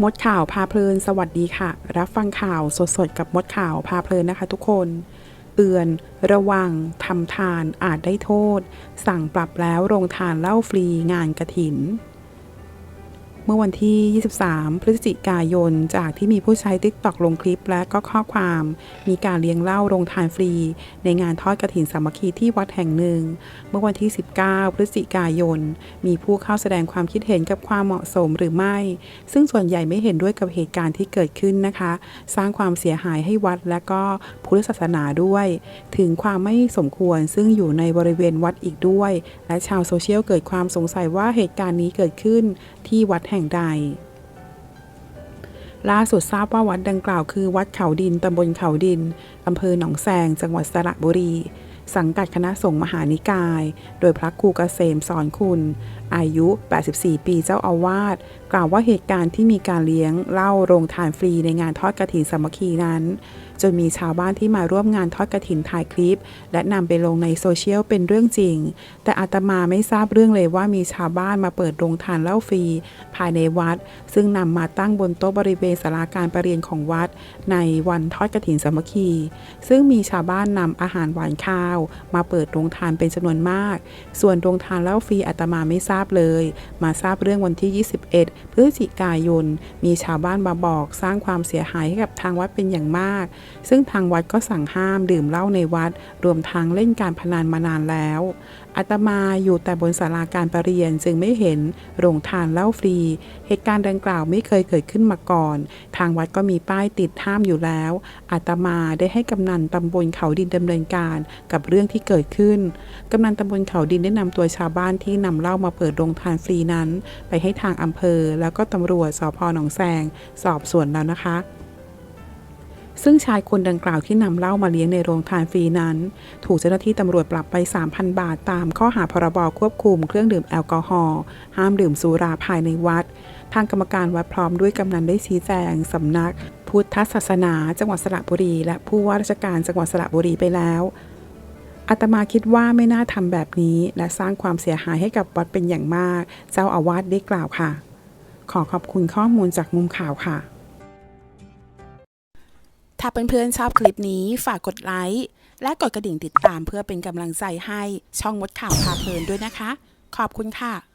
มดข่าวพาเพลิน สวัสดีค่ะ รับฟังข่าวสดๆ กับมดข่าวพาเพลินนะคะทุกคน เตือนระวังทำทานอาจได้โทษ สั่งปรับแล้วโรงทานเหล้าฟรีงานกระถิน เมื่อวันที่ 23 พฤศจิกายน จากที่มีผู้ใช้ TikTok ลงคลิปและก็ข้อความ มีการเลี้ยงเหล้าโรงทานฟรี ในงานทอดกระถินสามัคคีที่วัดแห่งหนึ่ง เมื่อวันที่ 19 พฤศจิกายน มีผู้เข้าแสดงความคิดเห็นกับความเหมาะสมหรือไม่ ซึ่งส่วนใหญ่ไม่เห็นด้วยกับเหตุการณ์ที่เกิดขึ้นนะคะ สร้างความเสียหายให้วัดและก็พุทธศาสนาด้วย ถึงความไม่สมควรซึ่งอยู่ในบริเวณวัดอีกด้วย และชาวโซเชียลเกิดความสงสัยว่าเหตุการณ์นี้เกิดขึ้นที่วัดแห่งใด ล่าสุดทราบว่าวัดดังกล่าวคือวัดเขาดินตำบลเขาดินอำเภอหนองแซง จังหวัดสระบุรี สังกัดคณะสงฆ์มหานิกาย โดยพระครูเกษมสอนคุณ อายุ 84 ปีเจ้าอาวาส กล่าวว่าเหตุการณ์ที่มีการเลี้ยงเหล้าโรงทานฟรีในงานทอดกระถินสามัคคีนั้น จนมีชาวบ้านที่มาร่วมงานทอดกระถินถ่ายคลิป และนำไปลงในโซเชียลเป็นเรื่องจริง แต่อาตมาไม่ทราบเรื่องเลยว่ามีชาวบ้านมาเปิดโรงทานเหล้าฟรี ภายในวัด ซึ่งนำมาตั้งบนโต๊ะบริเวณศาลาการประเรียนของวัด ในวันทอดกระถินสามัคคี ซึ่งมีชาวบ้านนำอาหารหวานข้าวมาเปิดโรงทานเป็นจำนวนมาก ส่วนโรงทานเหล้าฟรีอาตมาไม่ทราบเลย มาทราบเรื่องวันที่ 21 พฤศจิกายน มีชาวบ้านมาบอกสร้างความเสียหายให้กับทางวัดเป็นอย่างมาก ซึ่งทางวัดก็สั่งห้ามดื่มเหล้าในวัด รวมทั้งเล่นการพนันมานานแล้วอาตมาอยู่แต่บนศาลาการประเรียนจึงไม่เห็นโรงทานเหล้าฟรี เหตุการณ์ดังกล่าวไม่เคยเกิดขึ้นมาก่อน ทางวัดก็มีป้ายติดห้ามอยู่แล้วอาตมาได้ให้กำนันตำบลเขาดินดำเนินการ กับเรื่องที่เกิดขึ้น กำนันตำบลเขาดินได้นำตัวชาวบ้านที่นำเหล้ามาเปิดโรงทานฟรีนั้น ไปให้ทางอำเภอ แล้วก็ตำรวจสพหนองแซง สอบสวนแล้วนะคะ ซึ่งชายคนดังกล่าวที่นำเหล้ามาเลี้ยงในโรงทานฟรีนั้น ถูกเจ้าหน้าที่ตำรวจปรับไป 3,000 บาทตามข้อหาพรบควบคุมเครื่องดื่มแอลกอฮอล์ห้ามดื่มสุราภายในวัด ทางกรรมการวัดพร้อมด้วยกำนันได้ชี้แจงสำนักพุทธศาสนา จังหวัดสระบุรี และผู้ว่าราชการจังหวัดสระบุรีไปแล้ว อาตมาคิดว่าไม่น่าทำแบบนี้ และสร้างความเสียหายให้กับวัดเป็นอย่างมาก เจ้าอาวาสได้กล่าวค่ะ ขอขอบคุณข้อมูลจากมุมข่าวค่ะ ถ้าเเพื่อนๆชอบคลิปนี้ฝากกดไลค์และกดกระดิ่งติดตามเพื่อเป็นกำลังใจให้ช่องมดข่าวพาเพลินด้วยนะคะ ขอบคุณค่ะ